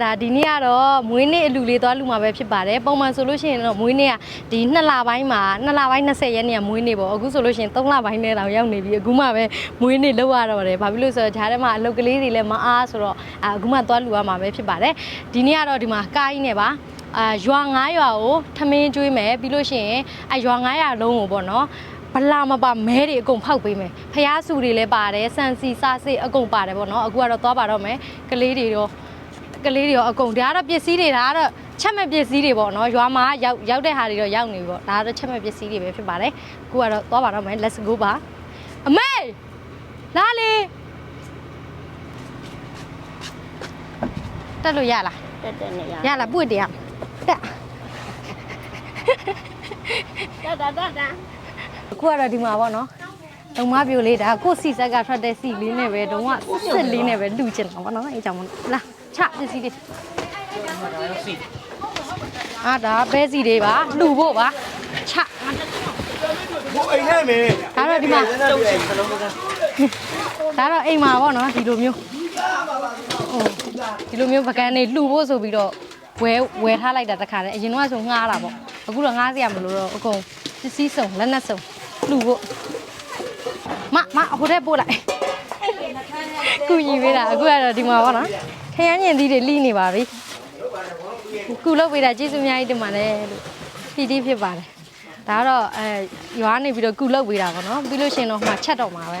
ဒါဒီနေ့ကတော့မွေးနေ့အလူလေးသွားလူမှာပဲဖြစ်ပါတယ်ပုံမှန်ဆိုလို့ရှိရင်တော့မွေးနေ့ကဒီ2လပိုင်းမှာ2လပိုင်း20ရက်နေ့ကမွေးနေ့ပေါ့အခုဆိုလို့ရှိရင်3လပိုင်းနဲ့တောင်ရောက်နေပြီအခုမှပဲမွေးနေ့လောက်ရတော့တယ်ဘာဖြစ်လို့လဲဆိုတော့ဂျားထဲမှာအလုပ်ကလေးတွေလည်းမအားဆိုတော့အာအခုမှသွားလူရမှာပဲဖြစ်ပါတယ်ဒီနေ့ကတော့ဒီမှာကားကြီးနဲ့ပါအာရွာ9ရွာကိုထမင်းကျွေးမယ်ပြီးလို့ရှိရင်အရွာ9ရွာလုံးကိုပေါ့နော်ဘလာမပါမဲတွေအကုန်ဖောက်ပေးမယ်ဖျားစုတွေလည်းပါတယ်စံစီစားစိအကုန်ပါတယ်ပေါ့နော်အခုကတော့သွားပါတော့မယ်ကလေးတွေရော ကလေးတွေရောအကုန်ဒါကတော့ပစ္စည်းတွေဒါကတော့ချက်မဲ့ပစ္စည်းတွေပေါ့နော်ရွာမှာရောက်ရောက်တဲ့ဟာတွေတော့ရောက်နေပြီပေါ့ဒါကတော့ချက်မဲ့ပစ္စည်းတွေပဲဖြစ်ပါတယ်အခုကတော့သွားပါတော့မယ် let's go ပါအမေလာလေတက်လို့ရလားတက်တက်နေရရလားပွင့်တရားတက်တက်တာတက်တာအခုကတော့ဒီမှာပေါ့နော်ဒုံမပြိုလေးဒါကိုယ့်စီဆက်ကထွက်တဲ့စီလေးနဲ့ပဲဒုံကစစ်လေးနဲ့ပဲလူချင်တာပေါ့နော်အဲကြောင့်မလို့လာ ချပစ္စည်းလေးအာဒါဘဲစီလေးပါလူဖို့ပါချဟိုအိမ်နဲ့မေဒါတော့ဒီမှာဒါတော့အိမ်မှာပေါ့နော်ဒီလိုမျိုးဟုတ်ဒီလိုမျိုးပကန်းနေလှူဖို့ဆိုပြီးတော့ဝဲဝဲထားလိုက်တာတခါတည်းအရင်တော့ဆိုငှားတာပေါ့အခုတော့ငှားစရာမလိုတော့အကုန်ပစ္စည်းစုံလက်နက်စုံလှူဖို့မမဟိုထဲပို့လိုက်ကုညီပေးတာအခုကတော့ဒီမှာပေါ့နော် ခရမ်းညင်သီးတွေလိနေပါပြီကုလုပ်ပေးတာကျေးဇူးအများကြီးတင်ပါတယ်လို့ပီတိဖြစ်ပါတယ်ဒါကတော့အဲရွာနေပြီးတော့ကုလုပ်ပေးတာပေါ့နော်ပြီးလို့ရှိရင်တော့ဟိုမှာချက်တော့မှာပဲ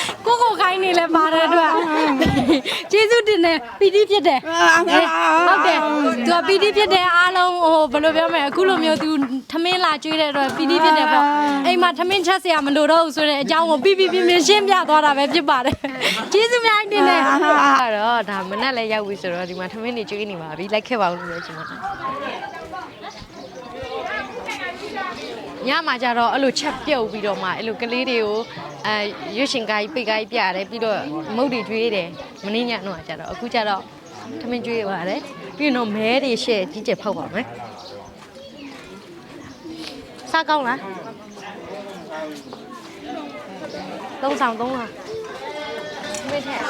ကိုကိုခိုင်းနေလဲပါတဲ့အတွက်ကျေးဇူးတင်တယ်ပီတိဖြစ်တယ်ဟုတ်တယ်သူကပီတိဖြစ်တယ်အားလုံးဟိုဘယ်လိုပြောမလဲအခုလိုမျိုးသူထမင်းလာကျွေးတဲ့အတွက်ပီတိဖြစ်တယ်ပေါ့အိမ်မှာထမင်းချက်စရာမလိုတော့ဘူးဆိုတဲ့အကြောင်းကိုပြပြပြပြရှင်းပြသွားတာပဲဖြစ်ပါတယ်ကျေးဇူးများတင်တယ်အဲ့တော့ဒါမနဲ့လည်းရောက်ပြီဆိုတော့ဒီမှာထမင်းတွေကျွေးနေပါပြီလိုက်ခဲ့ပါဦးလို့ပြောချင်ပါတယ်ညမှာကျတော့အဲ့လိုချက်ပြုတ်ပြီးတော့မှအဲ့လိုကလေးတွေကို အဲရွှေရှင်ကိုင်းပိတ်ကိုင်းပြတယ်ပြီးတော့မုတ်တွေကျွေးတယ်မင်းညတော့ကျတော့အခုကျတော့ထမင်းကျွေးပါတယ်ပြီးတော့မဲတွေရှဲ့ကြီးကျယ်ဖောက်ပါမယ်စားကောင်းလားသုံးဆောင်သုံးလားမင်းထက်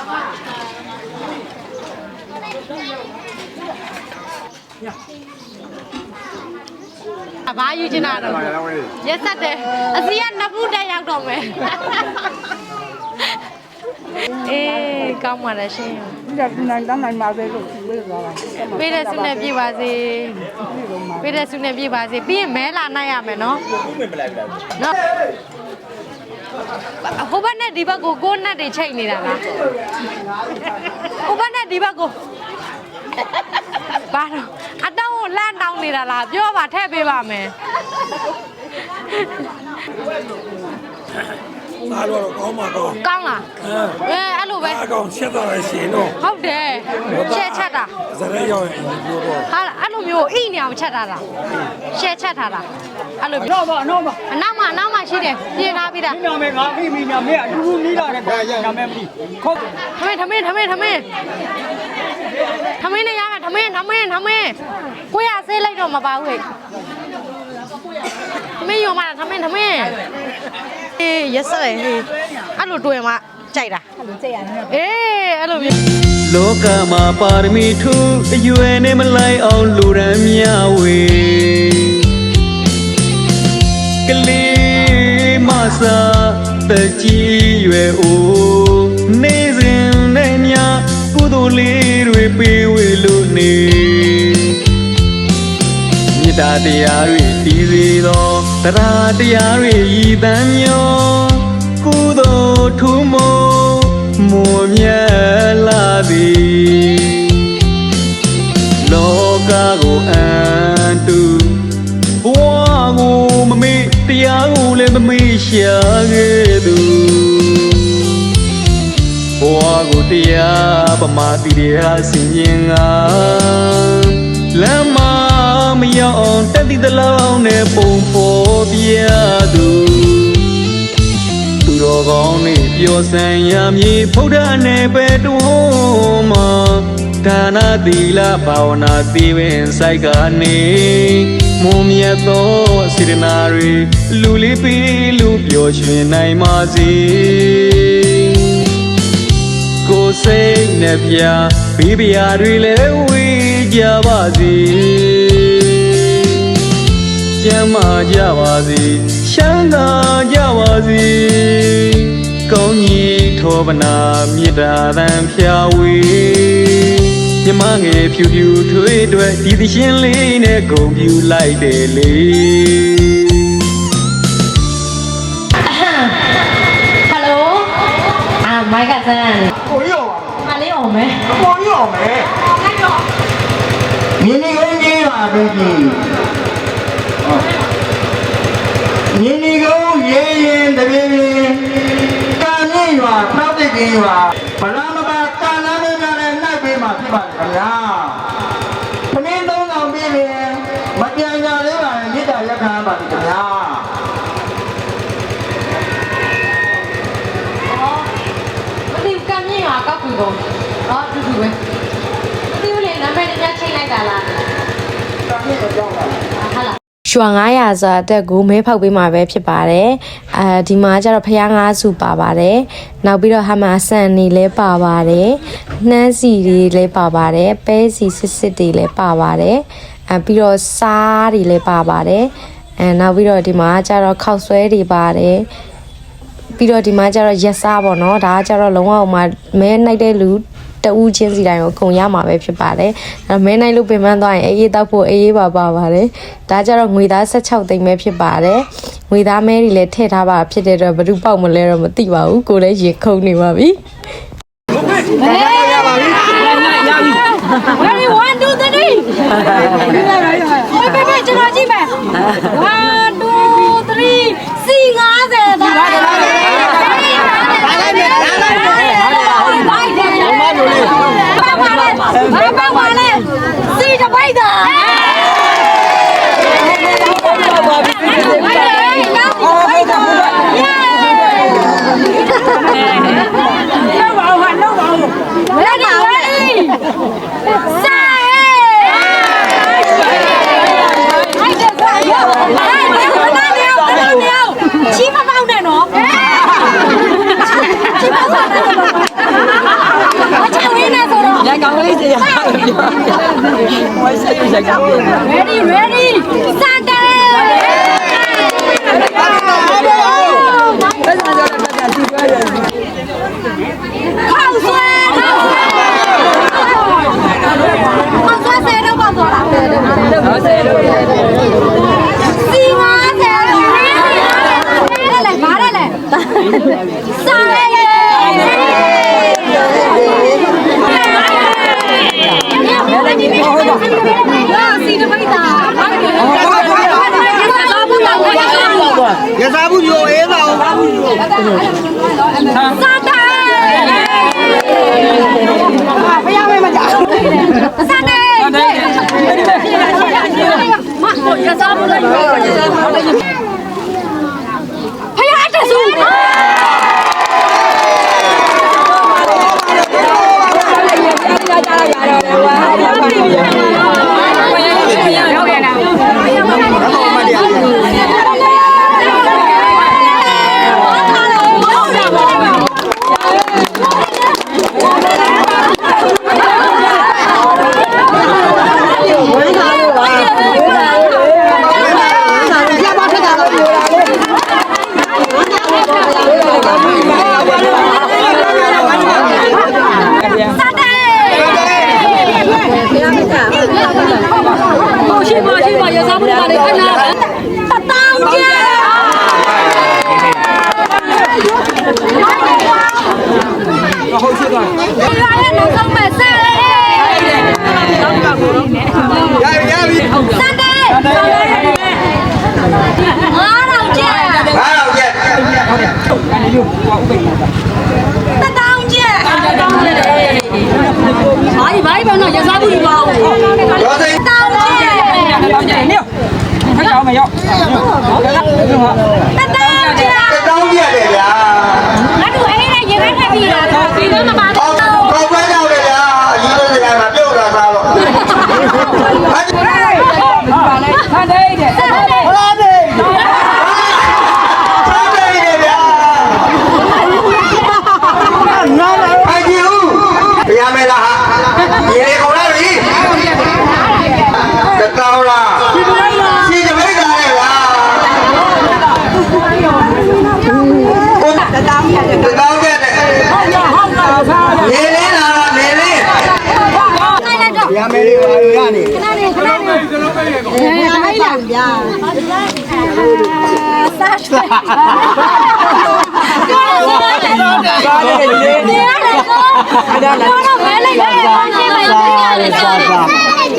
အဘာယူချင်တာတော့ရက်ဆက်တယ်အစီကနှစ်ဖူးတက်ရောက်တော့မယ်အေးကောင်းပါလားရှင်နိုင်တန်းနိုင်ပါသေးလို့ပြေးသွားတာပေးတဲ့ဆုနဲ့ပြည့်ပါစေပေးတဲ့ဆုနဲ့ပြည့်ပါစေပြီးရင်မဲလာနိုင်ရမယ်နော်နော်ဟိုဘက်နဲ့ဒီဘက်ကိုကိုနတ်တွေချိန်နေတာလားဟိုဘက်နဲ့ဒီဘက်ကိုဘာတော့အတောင်းကို လန့်တောင်းနေတာလားပြောပါထည့်ပေးပါမယ်သားတော့ကောင်းမှာကောင်းကောင်းလားအဲအဲ့လိုပဲအကောင်ချက်တော့ရှင်တော့ဟုတ်တယ်ချက်ချက်တာဇရက်ရောက်ရင်ပြောတော့ဟာအဲ့လိုမျိုးအိနေအောင်ချက်ထားတာရှဲချက်ထားတာအဲ့လိုတော့ပါတော့ပါအနောက်မှာအနောက်မှာရှိတယ်ပြင်ထားပြီးတာညမေငါခိမိညမေအတူတူနီးလာတဲ့ကောင်ညမေမသိခေါက်ထမင်းထမင်းထမင်းထမင်းထမင်း နဲ့ရမယ်ထမင်းထမင်းထမင်းကိုရဆေးလိုက်တော့မပါဘူးဟဲ့ထမင်းရောမှာထမင်းထမင်းအေးရက်စက်ဟေးအဲ့လိုတွေ့မှကြိုက်တာအဲ့လိုကြိုက်ရတယ်အေးအဲ့လိုမျိုးလောကမှာပါရမီထူအရွယ်နဲ့မလိုက်အောင်လူရန်မြဝေကလေးမစာတကြီးရွယ်အိုနေစဉ်နဲ့မြကုသိုလ်လေးတွေပေးဝေလို့ နေမေတ္တာတရားတွေတည်စေသောတရားတရားတွေရည်တမ်းမျောကုသိုလ်ထူးမောမွန်မြတ်လာသည်လောကကိုအန်တူဘဝကိုမမေ့တရားကိုလည်းမမေ့မေးရှာခဲ့ ကိုတရားပမာတိတရားစင်ရင်ကလမ်းမမရောက်အောင်တက်တိတလောင်းနဲ့ပုံပေါ်ပြသူသူတော်ကောင်းနေပျော်စံရမြေဖုဒ္ဓနဲ့ပဲတွန်းမှာဒါနသီလဘာဝနာသီပင်စိုက်ကနေမုံမြတ်သောစေတနာတွေလူလေးပြီးလူပျော်ရွှင်နိုင်ပါစေကိုယ် စိတ်နဲ့ပြဘီးပြာတွေလည်းဝေးကြပါစေကျမ်းမာကြပါစေချမ်းသာကြပါစေကောင်းကြီးထောပနာမေတ္တာသံဖြာဝေမြမငယ်ဖြူဖြူထွေးတွေဒီသရှင်လေးနဲ့ဂုံပြူလိုက်တယ်လေဟယ်လိုအာမိုက်ကဆန်းကိုရောဟာလေး အောင်မယ်ကိုရောမယ်မြင်းနေကုန်ကြီးပါပြီကြီးမြင်းနေကုန်ရေရင်တပြေပြေကာမြင့်ရွာထောက်တဲ့ကင်းရွာဗလာမပါကာနာလေးများနဲ့နှိုက်ပေးမှဖြစ်ပါခင်ဗျာခမင်းသုံးဆောင်ပြီးရင်မပြန်ကြလေးပါနဲ့မေတ္တာရက်ခံပါခင်ဗျာမသိဘူးကံမြင့်ရွာကောက်ကူကုန်ဟောတူတူပဲမသိဘူးလေနာမည်တည်းချိန်လိုက်တာလားကံမြင့်ကြောက်တာဟာလား ရွာ900စာတက်ကိုမဲဖောက်ပေးမှာပဲဖြစ်ပါတယ်။အဲဒီမှာကျတော့ဖျား9စုပါပါတယ်။နောက်ပြီးတော့ဟာမဆန်နေလဲပါပါတယ်။နှမ်းစီတွေလည်းပါပါတယ်။ပဲစီစစ်စစ်တွေလည်းပါပါတယ်။အဲပြီးတော့စားတွေလည်းပါပါတယ်။အဲနောက်ပြီးတော့ဒီမှာကျတော့ခောက်ဆွဲတွေပါတယ်။ပြီးတော့ဒီမှာကျတော့ရက်စားပေါ့နော်။ဒါကကျတော့လုံးဝဟိုမှာမဲနိုင်တဲ့လူ တဦးချင်းစီတိုင်းကိုအကုန်ရမှာပဲဖြစ်ပါတယ်။အဲမဲနိုင်လို့ပင်ပန်းသွားရင်အေးအေးတောက်ဖို့အေးအေးပါပါပါတယ်။ဒါကျတော့ငွေသား16သိန်းပဲဖြစ်ပါတယ်။ငွေသားမဲတွေလည်းထည့်ထားပါဖြစ်တဲ့အတွက်ဘယ်သူပေါက်မလဲတော့မသိပါဘူး။ကိုလည်းရေခုန်နေပါပြီ။ Ready one two three ဟိုဘေဘေကျွန်တော်ကြည့်မယ်1 2 3 C 50ဒါလိုက်မယ်ဒါလိုက်မယ်လိုက်တယ်ဘာမှမလုပ် ဘာမှမလုပ်စီတပိတ်တာလောက်ပါဦးလောက်ပါဦးလက်ပါဦးဆိုင်ဟိုက်တယ်ဆိုင်ဟိုက်တယ်ခဏနေအောင်ခဏနေအောင်ချီးမပေါက်နဲ့နော်ချီးမပေါက်နဲ့အချဝင်းနေဆိုတော့လက်ကောင်းလေးစီရဝိုင်းဆက်ရကောင်း ready ready စတဲ့ခေါက်ဆွဲခေါက်ဆွဲခေါက်ဆွဲဆယ်တော့ပေါက်သွားလားဟုတ်ဆယ်တော့စီငါဆယ်တော့လဲလဲမားလဲစား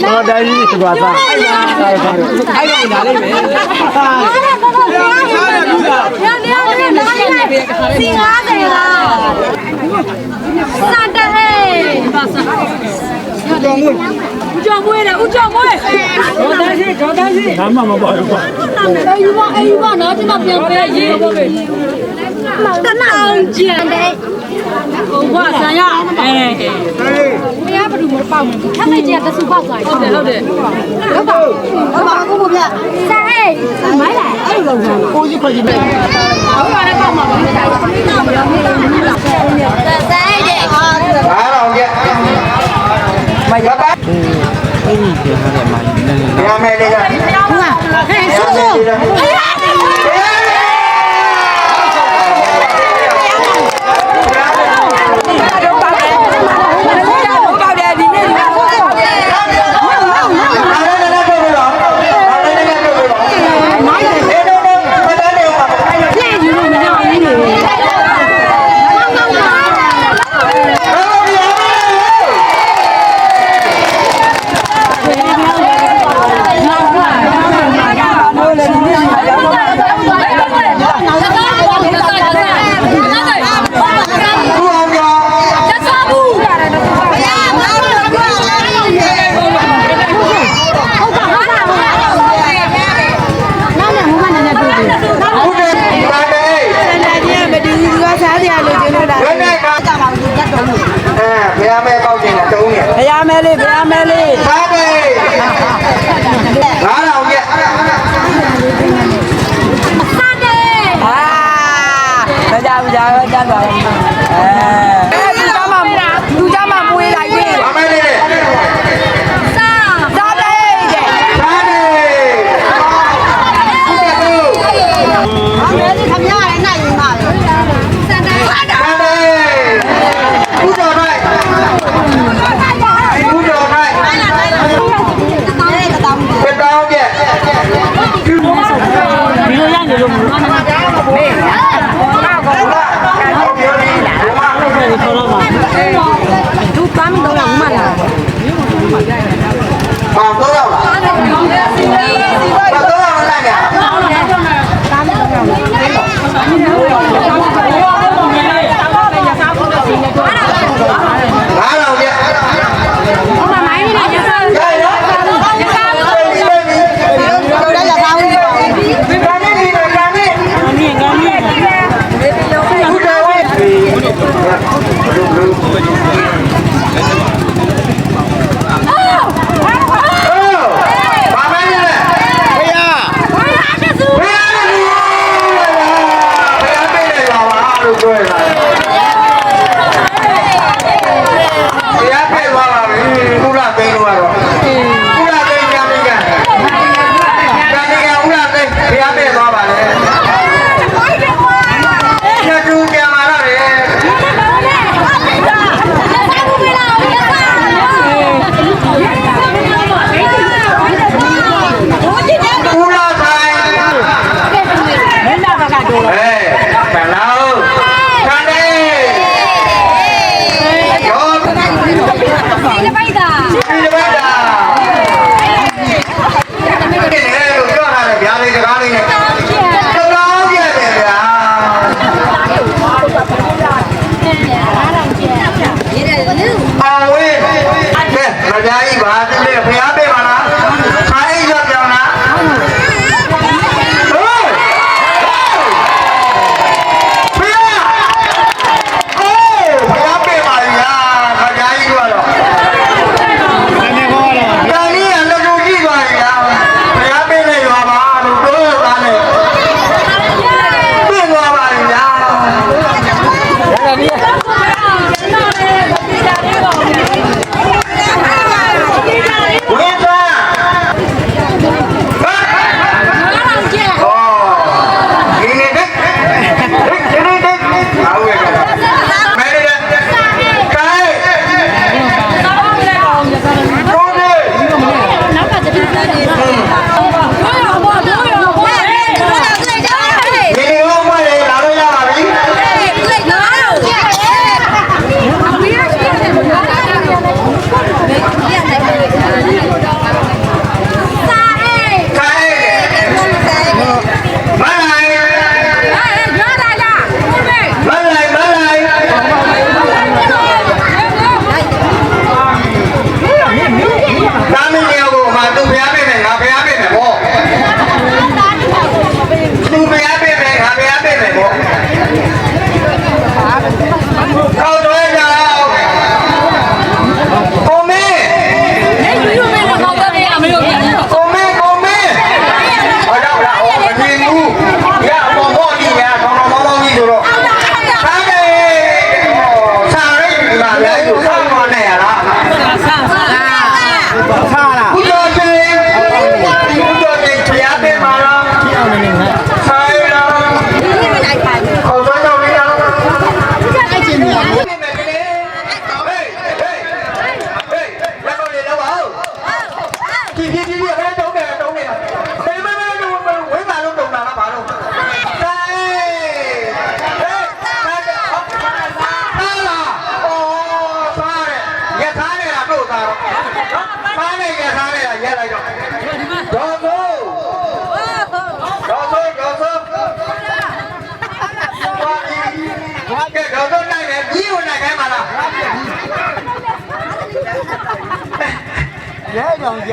တယ်တော့တိုင်းကြီးကသွားသားအဲ့ဒါနားလိုက်မယ်စားတယ်တော့တော့စားတယ်ညနေညနေနားလိုက်စီ90လားစတဟဲ့ဦးကျော်မွေးတယ်ဦးကျော်မွေးဘာမှမပါဘူးကွာအေးယူပါအေးယူပါနော်ဒီမှာပြန်ပေးရေးပါပဲတနာကျန်တယ်ဟိုကဆန်ရအဲ မရဘူးမပေါ့ဘူးခက်လိုက်ကြတဆူပေါက်သွားဟုတ်တယ်ဟုတ်တယ်ဟုတ်ပါဟုတ်ပါကိုမပြဆန်ဟဲ့မိုင်းလိုက်အဲ့လိုလုံးကိုကြီးခွကြီးပဲဟုတ်ပါနဲ့ပေါ့မှာပါဆန်ဟဲ့တဲ့အားတော့ကြမရပါအေးဒီပြန်ရတယ်မိုင်းနေရမယ်လေကဟဲ့ဆူဆူအေးအား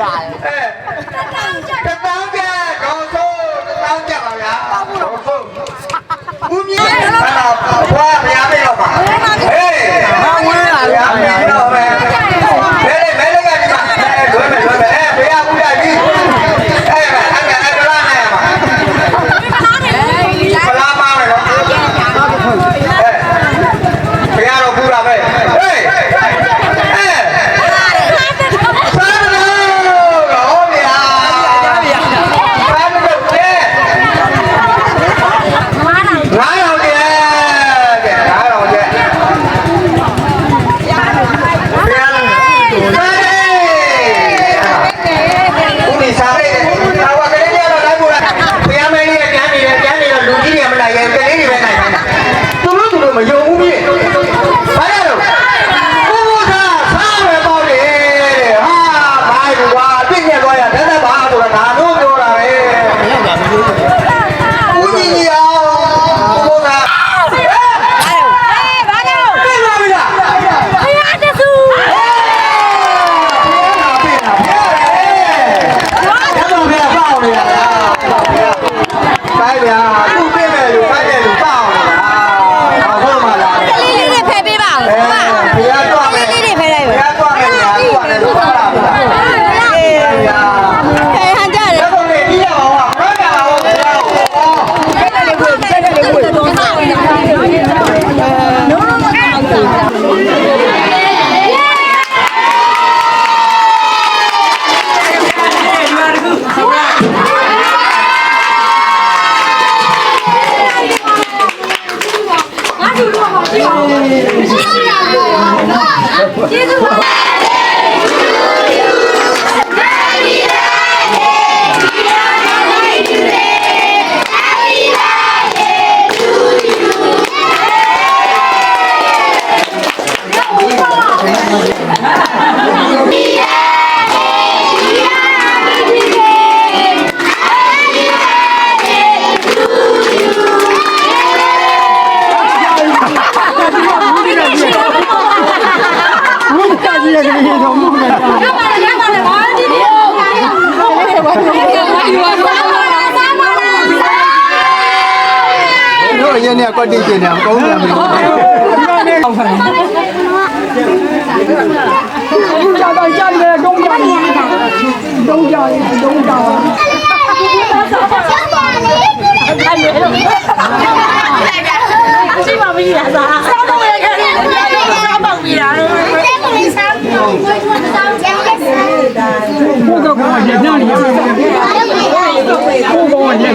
ကြတယ်အဲတပေါင်းကြကောင်းဆုံးတပေါင်းကြပါဗျာကောင်းဆုံးဦးမြင့်ဟာဘွားဘုရားမရောက်ပါဟေးမဝင်လာဗျာ có đi chị nào cũng là mình. Không phải đúng rồi đòi chân là đúng rồi. Đúng rồi đúng rồi. Chị bảo mình là giả Sao đâu vậy Sao bảo mình là Sao bảo mình là Sao bảo mình là สวัสดี